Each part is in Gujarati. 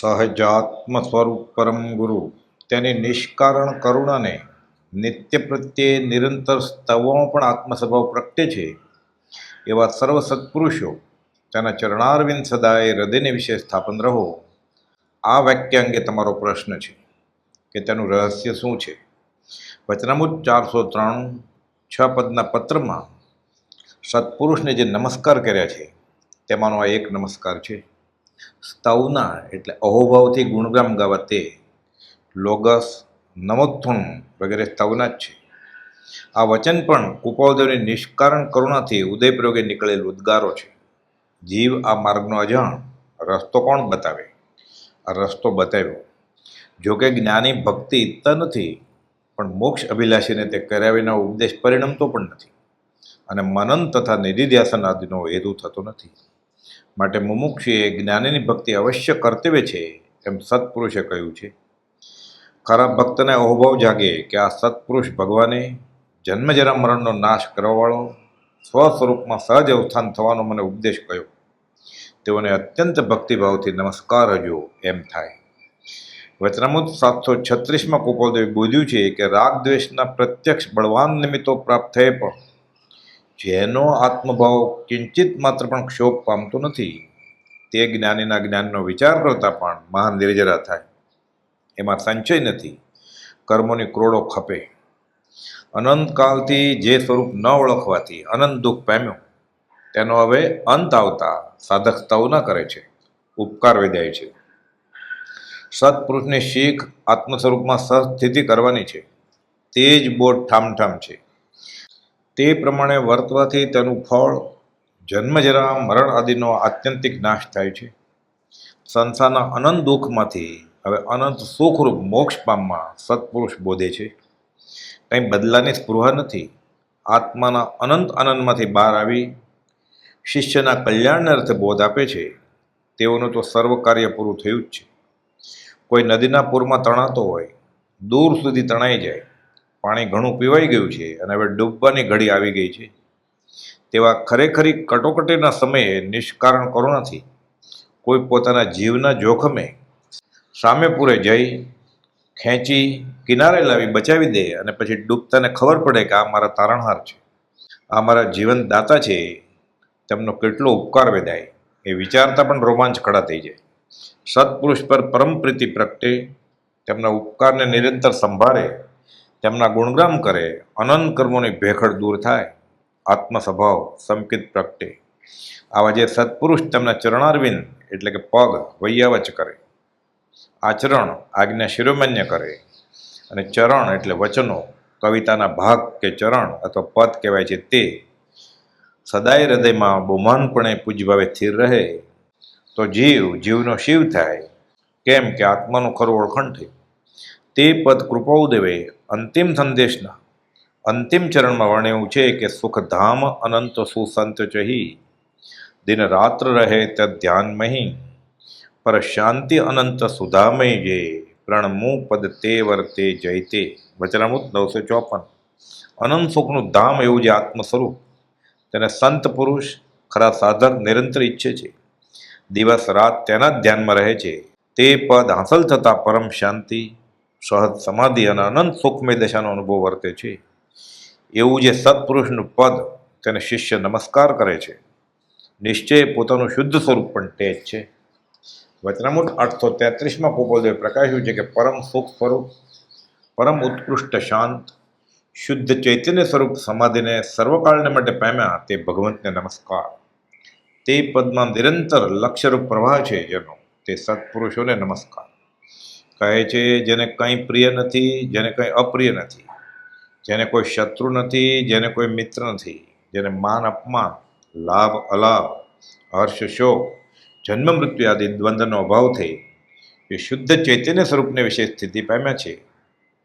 સહજાત્મ સ્વરૂપ પરમ ગુરુ. તેની નિષ્કારણ કરુણાને નિત્ય પ્રત્યે નિરંતર સ્તવોમાં પણ આત્મસ્વભાવ પ્રગટે છે. એવા સર્વ સત્પુરુષો તેના ચરણારવિંદ સદાય હૃદયને વિશે સ્થાપન રહો. આ વાક્ય અંગે તમારો પ્રશ્ન છે કે તેનું રહસ્ય શું છે? વચનામૃત ચારસો ત્રણ, છ પદના પત્રમાં સત્પુરુષને જે નમસ્કાર કર્યા છે, તેમાંનો આ એક નમસ્કાર છે. સ્તવના એટલે અહોભાવથી ગુણગામ ગાવા તે લોગસ નમોત્થુણ વગેરે સ્તવના જ છે. આ વચન પણ કુપાવદેવની નિષ્કારણ કરુણાથી ઉદયપ્રયોગે નીકળેલ ઉદ્ગારો છે. જીવ આ માર્ગનો અજાણ રસ્તો કોણ બતાવે? આ રસ્તો બતાવ્યો. જોકે જ્ઞાની ભક્તિ ઈચ્છતા નથી, પણ મોક્ષ અભિલાષીને તે કર્યા વિના ઉપદેશ પરિણમતો પણ નથી અને મનન તથા નિધિધ્યાસન આદિનો હેતુ થતો નથી. માટે મુમુક્ષુએ જ્ઞાનીની ભક્તિ અવશ્ય કર્તવ્ય છે એમ સત્પુરુષે કહ્યું છે. ખરા ભક્તને અહોભાવ જાગે કે આ સત્પુરુષ ભગવાને જન્મજરા મરણનો નાશ કરવાવાળો સ્વ સ્વરૂપમાં સહજ અવસ્થાન થવાનો મને ઉપદેશ કર્યો. તેઓને અત્યંત ભક્તિભાવથી નમસ્કાર હજો એમ થાય. વચનામૃત સાતસો છત્રીસમાં કુપોદેવે બોધ્યું છે કે રાગ દ્વેષના પ્રત્યક્ષ બળવાન નિમિત્તો પ્રાપ્ત થયે પણ જેનો આત્મભાવ કિંચિત માત્ર પણ ક્ષોભ પામતો નથી, તે જ્ઞાનીના જ્ઞાનનો વિચાર કરતા પણ મહાન નિર્જરા થાય. એમાં સંચય નથી. કર્મોની ક્રોડો ખપે. અનંતકાલથી જે સ્વરૂપ ન ઓળખવાથી અનંત દુઃખ પામ્યો. તેનો હવે અંત આવતા સાધક સ્તવના કરે છે. ઉપકાર વિદાય છે. સત્પુરુષની શીખ આત્મ સ્વરૂપમાં સહસ્થિતિ કરવાની છે. તે જ બોધ ઠામઠામ છે. તે પ્રમાણે વર્તવાથી તેનું ફળ જન્મજરા મરણ આદિનો આત્યંતિક નાશ થાય છે. સંસારના અનંત દુઃખમાંથી હવે અનંત સુખરૂપ મોક્ષ પામવા સત્પુરુષ બોધે છે. કંઈ બદલાની સ્પૃહા નથી. આત્માના અનંત આનંદમાંથી બહાર આવી શિષ્યના કલ્યાણને અર્થે બોધ આપે છે. તેઓનું તો સર્વ કાર્ય પૂરું થયું જ છે. કોઈ નદીના પૂરમાં તણાતો હોય, દૂર સુધી તણાઈ જાય. પાણી ઘણું પીવાઈ ગયું છે અને હવે ડૂબવાની ઘડી આવી ગઈ છે. તેવા ખરેખરી કટોકટીના સમયે નિષ્કારણ કરુણાથી કોઈ પોતાના જીવના જોખમે સામે પૂરે જઈ ખેંચી કિનારે લાવી બચાવી દે અને પછી ડૂબતાને ખબર પડે કે આ મારા તારણહાર છે. આ મારા જીવનદાતા છે. તેમનો કેટલો ઉપકાર વેદાય. એ વિચારતા પણ રોમાંચ ખડા થઈ જાય. સત્પુરુષ પર પરમ પ્રીતિ પ્રગટે તેમના ઉપકારને નિરંતર સંભાળે તેમના ગુણગ્રામ કરે, અનંત કર્મોની ભેખડ દૂર થાય આત્મ સ્વભાવ સંકિત પ્રગટે. આવા જે સત્પુરુષ તેમના ચરણારવિંદ, એટલે કે પગ, વૈયાવચ કરે. આચરણ, આજ્ઞા શિરોમાન્ય કરે. અને ચરણ, એટલે વચનો, કવિતાના ભાગ કે ચરણ, અથવા પદ કહેવાય છે તે. સદાય હૃદયમાં બહુમાનપણે પૂજભાવે સ્થિર રહે. તો જીવ, જીવનો શિવ થાય. કેમ કે આત્માનું ખરું ઓળખણ થયું તે પદ કૃપાઉદેવે અંતિમ સંદેશના, અંતિમ ચરણમાં વર્ણ્યું છે કે સુખધામ અનંત સુસંત ચહી દિન રાત્ર રહે તે ધ્યાનમહી પર શાંતિ અનંત સુધામય જે, પ્રણમુ પદ તે વર્તે જયતે વચનામૃત નવસો ચોપન. અનંત સુખનું ધામ એવું જે આત્મ સ્વરૂપ તેને સંત પુરુષ ખરા સાધક નિરંતર ઈચ્છે છે, દિવસ રાત તેના જ ધ્યાનમાં રહે છે, તે પદ હાંસલ થતાં પરમ શાંતિ સહજ સમાધિ અને અનંત સુખમય દશાનો અનુભવ વર્તે છે. એવું જે સત્પુરુષનું પદ તેને શિષ્ય નમસ્કાર કરે છે. નિશ્ચય પોતાનું શુદ્ધ સ્વરૂપ પણ તે જ છે. વચનામૃત આઠસો તેત્રીસમાં ગોપાલદેવે પ્રકાશ્યું છે કે પરમ સુખ સ્વરૂપ, પરમ ઉત્કૃષ્ટ શાંત, શુદ્ધ ચૈતન્ય સ્વરૂપ સમાધિને સર્વકાળને માટે પામ્યા તે ભગવંતને નમસ્કાર. તે પદમાં નિરંતર લક્ષ્યરૂપ પ્રવાહ છે જેનો તે સત્પુરુષોને નમસ્કાર. કહે છે, જેને કંઈ પ્રિય નથી, જેને કંઈ અપ્રિય નથી, જેને કોઈ શત્રુ નથી, જેને કોઈ મિત્ર નથી, જેને માન અપમાન, લાભ અલાભ, હર્ષ શોક, જન્મ મૃત્યુ આદિ દ્વંદ્વનો અભાવ થઈ, એ શુદ્ધ ચૈતન્ય સ્વરૂપને વિશે સ્થિતિ પામ્યા છે,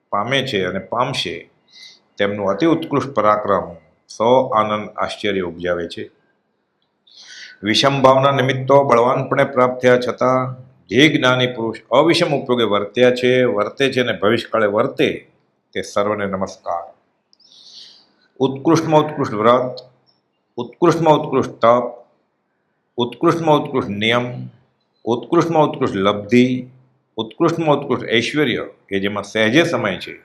પામે છે અને પામશે, તેમનું અતિ ઉત્કૃષ્ટ પરાક્રમ સો આનંદ આશ્ચર્ય ઉપજાવે છે. વિષમ ભાવના નિમિત્તો બળવાનપણે પ્રાપ્ત થયા છતાં જે જ્ઞાની પુરુષ અવિષમ ઉપયોગે વર્ત્યા છે, વર્તે છે અને ભવિષ્યકાળે વર્તે, તે સર્વને નમસ્કાર. ઉત્કૃષ્ટમાં ઉત્કૃષ્ટ વ્રત, ઉત્કૃષ્ટમાં ઉત્કૃષ્ટ તપ, ઉત્કૃષ્ટમાં ઉત્કૃષ્ટ નિયમ, ઉત્કૃષ્ટમાં ઉત્કૃષ્ટ લબ્ધિ, ઉત્કૃષ્ટમાં ઉત્કૃષ્ટ ઐશ્વર્ય, કે જેમાં સહેજે સમય છે,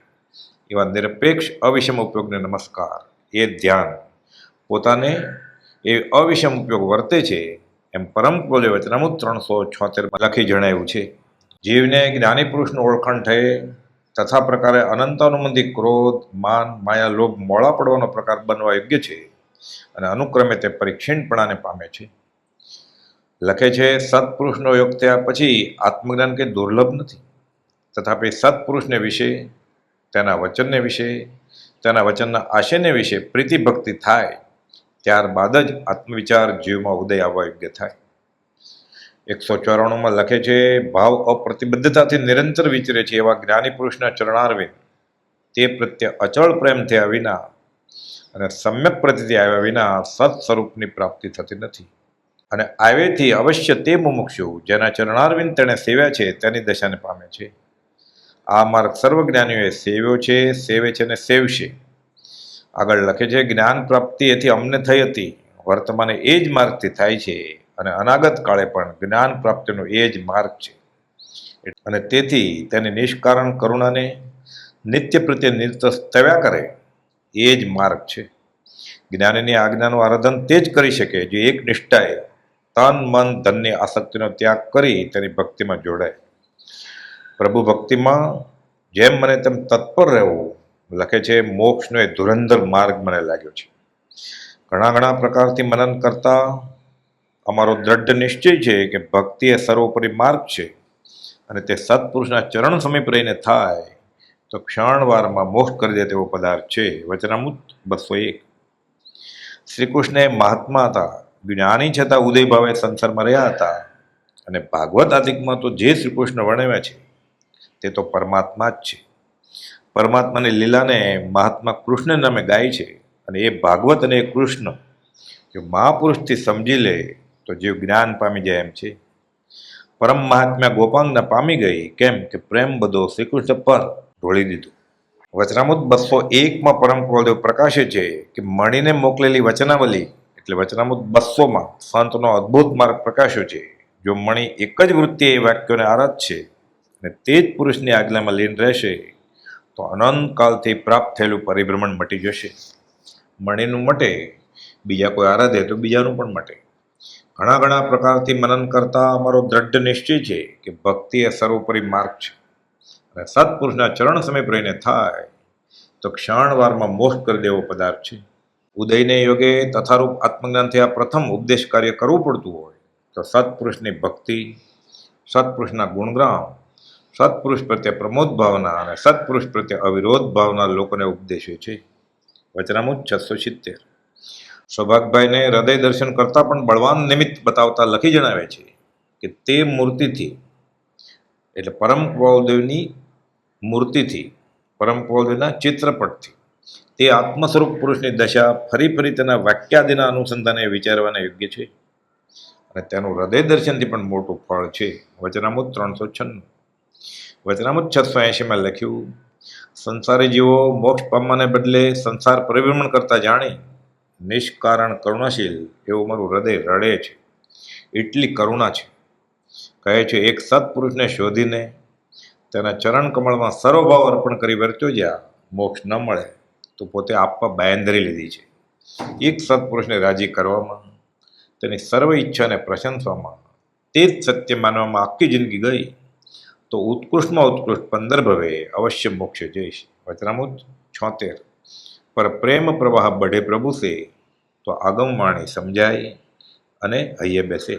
એવા નિરપેક્ષ અવિષમ ઉપયોગને નમસ્કાર. એ ધ્યાન પોતાને એ અવિષમ ઉપયોગ વર્તે છે એમ પરમ ક્રોધે વચનામુત ત્રણસો છોતેરમાં લખી જણાવ્યું છે. જીવને જ્ઞાની પુરુષનું ઓળખાણ થયે, તથા પ્રકારે અનંતાનુબંધી ક્રોધ, માન, માયા, લોભ મોળા પડવાનો પ્રકાર બનવા યોગ્ય છે અને અનુક્રમે તે પરીક્ષીણપણાને પામે છે. લખે છે, સત્પુરુષનો યોગ થયા પછી આત્મજ્ઞાન કંઈ દુર્લભ નથી. તથાપી સત્પુરુષને વિશે, તેના વચનને વિશે, તેના વચનના આશયને વિશે પ્રીતિભક્તિ થાય. ત્યારબાદ જ આત્મવિચાર જીવમાં ઉદય આવવા યોગ્ય થાય. એકસો ચોરાણુંમાં લખે છે, ભાવ અપ્રતિબદ્ધતાથી નિરંતર વિચરે છે એવા જ્ઞાની પુરુષના ચરણારવિંદ તે પ્રત્યે અચળ પ્રેમ થયા વિના અને સમ્યક પ્રતિથી આવ્યા વિના સત સ્વરૂપની પ્રાપ્તિ થતી નથી. અને આવેથી અવશ્ય તે મુમુક્ષુ, જેના ચરણારવિંદ તેણે સેવ્યા છે, તેની દશાને પામે છે. આ માર્ગ સર્વજ્ઞાનીઓએ સેવ્યો છે, સેવે છે અને સેવશે. આગળ લખે છે, જ્ઞાન પ્રાપ્તિ એથી અમને થઈ હતી. વર્તમાને એ જ માર્ગથી થાય છે અને અનાગત કાળે પણ જ્ઞાન પ્રાપ્તિનો એ જ માર્ગ છે. અને તેથી તેની નિષ્કારણ કરુણાને નિત્ય પ્રત્યે નિર્તસ તવ્યા કરે, એ જ માર્ગ છે. જ્ઞાનીની આજ્ઞાનું આરાધન તે જ કરી શકે જે એક નિષ્ઠાએ તન, મન, ધનની આસક્તિનો ત્યાગ કરી તેની ભક્તિમાં જોડાય. પ્રભુ ભક્તિમાં જેમ મને તેમ તત્પર રહેવું લખે છે, મોક્ષનો એ ધુરંધર માર્ગ મને લાગ્યો છે. ઘણા ઘણા પ્રકારથી મનન કરતા અમારો દ્રઢ નિશ્ચય છે કે ભક્તિ એ સર્વોપરી માર્ગ છે અને તે સત્પુરુષના ચરણ સમીપ રહીને થાય તો ક્ષણવારમાં મોક્ષ કરી દે તેવો પદાર્થ છે. વચનામૃત બસો એક. શ્રી કૃષ્ણ એ મહાત્મા હતા, જ્ઞાની છતાં ઉદય ભાવે સંસારમાં રહ્યા હતા અને ભાગવત આદિકમાં તો જે શ્રી કૃષ્ણ વર્ણવ્યા છે તે તો પરમાત્મા જ છે. પરમાત્માની લીલાને મહાત્મા કૃષ્ણ નામે ગાય છે. અને એ ભાગવત અને એ કૃષ્ણ જો મહાપુરુષથી સમજી લે, તો જીવ જ્ઞાન પામી જાય એમ છે. પરમ મહાત્મા ગોપાંગના પામી ગઈ, કેમ કે પ્રેમ બધો શ્રીકૃષ્ણ પર ઢોળી દીધું. વચનામૃત બસો એકમાં પરમ કુલદેવ પ્રકાશે છે કે મણીને મોકલેલી વચનાવલી, એટલે વચનામૃત બસોમાં સંતનો અદ્ભુત માર્ગ પ્રકાશ્યો છે. જો મણી એક જ વૃત્તિ એ વાક્યોને આરાધ છે, અને તે જ પુરુષની આજ્ઞામાં લીન રહેશે તો અનંતકાલથી પ્રાપ્ત થયેલું પરિભ્રમણ મટી જશે. મણીનું મટે, બીજા કોઈ આરાધે તો બીજાનું પણ મટે. ઘણા ઘણા પ્રકારથી મનન કરતા અમારો દ્રઢ નિશ્ચય છે કે ભક્તિ એ સર્વોપરી માર્ગ છે. અને સત્પુરુષના ચરણ સમીપ રહીને થાય, તો ક્ષણવારમાં મોક્ષ કરી દેવો પદાર્થ છે. ઉદયને યોગે તથારૂપ આત્મજ્ઞાનથી આ પ્રથમ ઉપદેશ કાર્ય કરવું પડતું હોય, તો સત્પુરુષની ભક્તિ, સત્પુરુષના ગુણગ્રામ સત્પુરુષ પ્રત્યે પ્રમોદ ભાવના અને સત્પુરુષ પ્રત્યે અવિરોધ ભાવના લોકોને ઉપદેશે છે. વચનામુત છસો સિત્તેર. સૌભાગભાઈને હૃદય દર્શન કરતાં પણ બળવાન નિમિત્ત બતાવતા લખી જણાવે છે કે તે મૂર્તિથી, એટલે પરમ કૌલદેવની મૂર્તિથી, પરમ કૌલદેવના ચિત્રપટથી, તે આત્મસ્વરૂપ પુરુષની દશા ફરી ફરી તેના વાક્યાદિના અનુસંધાને વિચારવાના યોગ્ય છે. અને તેનું હૃદય દર્શનથી પણ મોટું ફળ છે. વચનામુત ત્રણસો છન્નું. વચનામુત છસો એંશીમાં લખ્યું, સંસારી જીવો મોક્ષ પામવાને બદલે સંસાર પરિભ્રમણ કરતા જાણી નિષ્કારણ કરુણાશીલ એવું મારું હૃદય રડે છે. એટલી કરુણા છે. કહે છે, એક સત્પુરુષને શોધીને તેના ચરણ કમળમાં સર્વભાવ અર્પણ કરી વર્ત્યો જ્યાં મોક્ષ ન મળે તો પોતે આપવા બાયંદરી લીધી છે. એક સત્પુરુષને રાજી કરવામાં, તેની સર્વ ઈચ્છાને પ્રશંસવામાં તે જ સત્ય માનવામાં આખી જિંદગી ગઈ. તો ઉત્કૃષ્ટમાં ઉત્કૃષ્ટ પંદર ભવે, અવશ્ય મોક્ષ જઈશ. વચનામુત છોતેર. પર પ્રેમ પ્રવાહ બઢે પ્રભુ સે, તો આગમવાણી સમજાય અને હૈયે બેસે.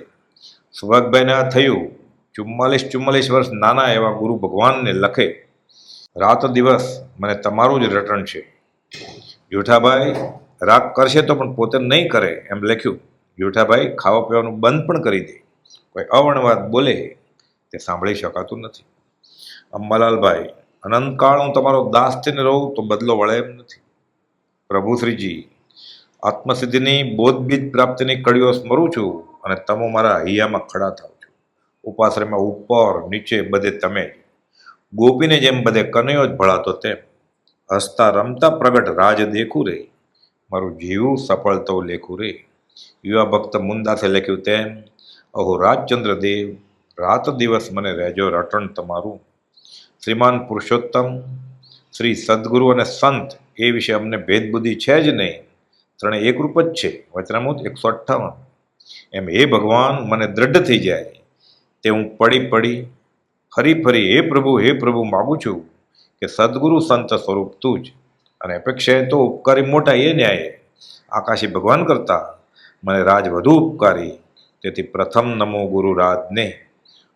સુભાગભાઈને થયું ચુમ્માલીસ ચુમ્માલીસ વર્ષ નાના એવા ગુરુ ભગવાનને લખે, રાત દિવસ મને તમારું જ રટણ છે. જૂઠાભાઈ રાગ કરશે તો પણ પોતે નહીં કરે, એમ લખ્યું. જૂઠાભાઈ ખાવા પીવાનું બંધ પણ કરી દે. કોઈ અવર્ણવાદ બોલે તે સાંભળી શકાતું નથી. અંબાલાલભાઈ અનંતકાળ હું તમારો દાસ થઈને રહું તો બદલો વળે એમ નથી. પ્રભુ શ્રીજી આત્મસિદ્ધિની બોધબીજ પ્રાપ્તિની કડીઓ સ્મરું છું અને તમે મારા હૈયામાં ખડા થાવ છો. ઉપાશ્રયમાં ઉપર, નીચે બધે તમે ગોપીને જેમ બધે કનૈયો જ ભળાતો તેમ. હસતા રમતા પ્રગટ રાજ દેખું રે. મારું જીવું સફળ તો લેખું રે. યુવા ભક્ત મુંદાસે લખ્યું તેમ. અહો રાજચંદ્ર દેવ રાત દિવસ મને રહેજો રટણ તમારું. શ્રીમાન પુરુષોત્તમ, શ્રી સદગુરુ અને સંત, એ વિશે અમને ભેદબુદ્ધિ છે જ નહીં. ત્રણે એકરૂપ જ છે. વચનામૂત એકસો અઠ્ઠાવન. એમ એ ભગવાન, મને દ્રઢ થઈ જાય. તે હું પડી પડી, ફરી ફરી હે પ્રભુ હે પ્રભુ માગું છું કે સદગુરુ સંત સ્વરૂપ તું જ. અને અપેક્ષાએ તો ઉપકારી મોટા એ ન્યાય. આકાશી ભગવાન કરતા મને રાજ વધુ ઉપકારી. તેથી પ્રથમ નમો ગુરુ રાજને